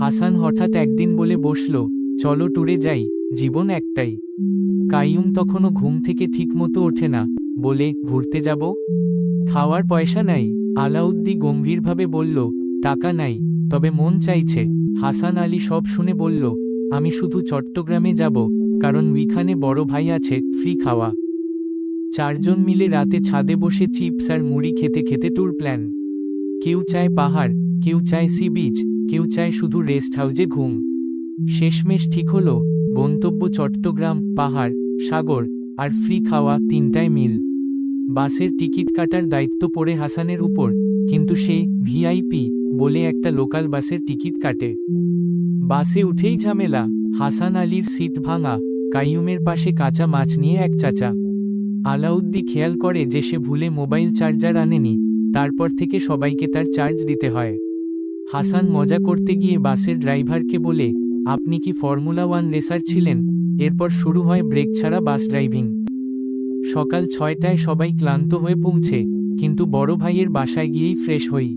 হাসান হঠাৎ একদিন বলে বসল, চলো ট্যুরে যাই, জীবন একটাই। কাইয়ুম তখনও ঘুম থেকে ঠিকমতো ওঠে না, বলে, ঘুরতে যাব? খাওয়ার পয়সা নাই, আলাউদ্দি গম্ভীরভাবে বলল, টাকা নাই, তবে মন চাইছে। হাসান আলী সব শুনে বলল, আমি শুধু চট্টগ্রামে যাব, কারণ উইখানে বড় ভাই আছে, ফ্রি খাওয়া। চারজন মিলে রাতে ছাদে বসে চিপস আর মুড়ি খেতে খেতে ট্যুর প্ল্যান। কেউ চায় পাহাড়, কেউ চায় সি বিচ কেউ চায় শুধু রেস্ট হাউজে ঘুম। শেষমেশ ঠিক হলো, গন্তব্য চট্টগ্রাম, পাহাড়, সাগর আর ফ্রি খাওয়া তিনটায় মিল। বাসের টিকিট কাটার দায়িত্ব পড়ে হাসানের উপর, কিন্তু সে ভিআইপি বলে একটা লোকাল বাসের টিকিট কাটে। বাসে উঠেই ঝামেলা, হাসান আলীর সিট ভাঙা, কাইয়ুমের পাশে কাঁচা মাছ নিয়ে এক চাচা। আলাউদ্দি খেয়াল করে যে সে ভুলে মোবাইল চার্জার আনেনি, তারপর থেকে সবাইকে তার চার্জ দিতে হয়। হাসান মজা করতে গিয়ে বাসের ড্রাইভারকে বলে, আপনি কি ফর্মুলা ওয়ান রেসার ছিলেন? এরপর শুরু হয় ব্রেক ছাড়া বাস ড্রাইভিং। সকাল ছয়টায় সবাই ক্লান্ত হয়ে পৌঁছে, কিন্তু বড় ভাইয়ের বাসায় গিয়েই ফ্রেশ হই।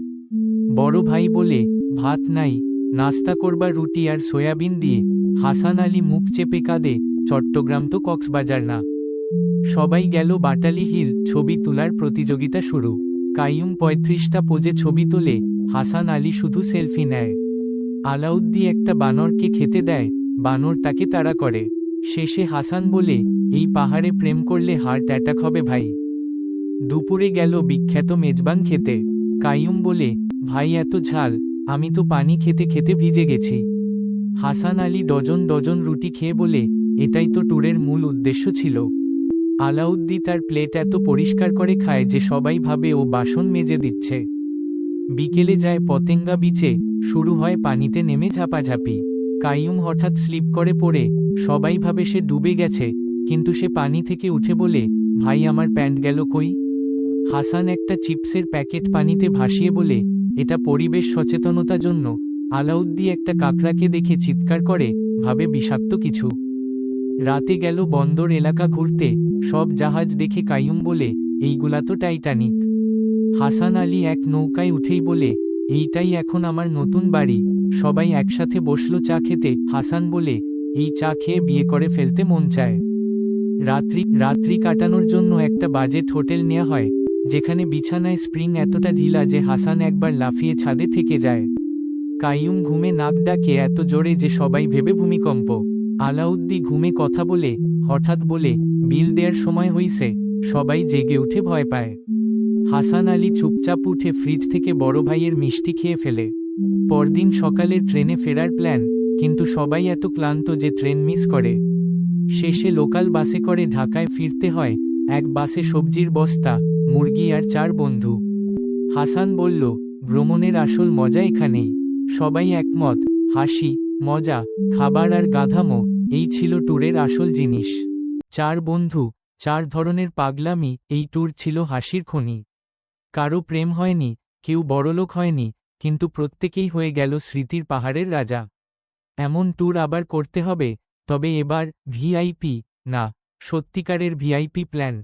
বড় ভাই বলে, ভাত নাই, নাস্তা করবার রুটি আর সয়াবিন দিয়ে। হাসান আলী মুখ চেপে কাঁদে, চট্টগ্রাম তো কক্সবাজার না। সবাই গেল বাটালি হিল ছবি তোলার প্রতিযোগিতা শুরু। কাইয়ুম পঁয়ত্রিশটা পোজে ছবি তোলে হাসান আলী শুধু সেলফি নেয়। আলাউদ্দি একটা বানরকে খেতে দেয়, বানর তাকে তাড়া করে। শেষে হাসান বলে, এই পাহাড়ে প্রেম করলে হার্ট অ্যাটাক হবে ভাই। দুপুরে গেল বিখ্যাত মেজবান খেতে। কাইয়ুম বলে, ভাই, এত ঝাল, আমি তো পানি খেতে খেতে ভিজে গেছি। হাসান আলী ডজন ডজন রুটি খেয়ে বলে, এটাই তো ট্যুরের মূল উদ্দেশ্য ছিল। আলাউদ্দি তার প্লেট এত পরিষ্কার করে খায় যে সবাই ভাবে ও বাসন মেজে দিচ্ছে। বিকেলে যায় পতেঙ্গা বিচে শুরু হয় পানিতে নেমে ঝাপাঝাপি। কাইয়ুম হঠাৎ স্লিপ করে পড়ে, সবাই ভাবে সে ডুবে গেছে, কিন্তু সে পানি থেকে উঠে বলে, ভাই, আমার প্যান্ট গেল কই? হাসান একটা চিপসের প্যাকেট পানিতে ভাসিয়ে বলে, এটা পরিবেশ সচেতনতা জন্য আলাউদ্দি একটা কাকড়াকে দেখে চিৎকার করে, ভাবে বিষাক্ত কিছু। রাতে গেল বন্দর এলাকা ঘুরতে, সব জাহাজ দেখে কাইয়ুম বলে, এইগুলা তো টাইটানিক। হাসান আলী এক নৌকায় উঠেই বলে, এইটাই এখন আমার নতুন বাড়ি। সবাই একসাথে বসল চা খেতে। হাসান বলে, এই চা খেয়ে বিয়ে করে ফেলতে মন চায়। রাত্রি রাত্রি কাটানোর জন্য একটা বাজেট হোটেল নেওয়া হয়, যেখানে বিছানায় স্প্রিং এতটা ঢিলা যে হাসান একবার লাফিয়ে ছাদে থেকে যায়। কাইয়ুম ঘুমে নাক ডাকে এত জোরে যে সবাই ভেবে ভূমিকম্প। আলাউদ্দি ঘুমে কথা বলে, হঠাৎ বলে, বিল দেয়ার সময় হইছে। সবাই জেগে উঠে ভয় পায়। হাসান আলী চুপচাপ উঠে ফ্রিজ থেকে বড় ভাইয়ের মিষ্টি খেয়ে ফেলে। পরদিন সকালের ট্রেনে ফেরার প্ল্যান, কিন্তু সবাই এত ক্লান্ত যে ট্রেন মিস করে। শেষে লোকাল বাসে করে ঢাকায় ফিরতে হয় এক বাসে সবজির বস্তা, মুরগি আর চার বন্ধু। হাসান বলল, ভ্রমণের আসল মজা এখানেই। সবাই একমত, হাসি, মজা, খাবার আর গাধামো, এই ছিল ট্যুরের আসল জিনিস। চার বন্ধু, চার ধরনের পাগলামি, এই ট্যুর ছিল হাসির খনি। কারও প্রেম হয়নি, কেউ বড়লোক হয়নি, কিন্তু প্রত্যেকেই হয়ে গেল স্মৃতির পাহাড়ের রাজা। এমন ট্যুর আবার করতে হবে, তবে এবার ভিআইপি না, সত্যিকারের ভিআইপি প্ল্যান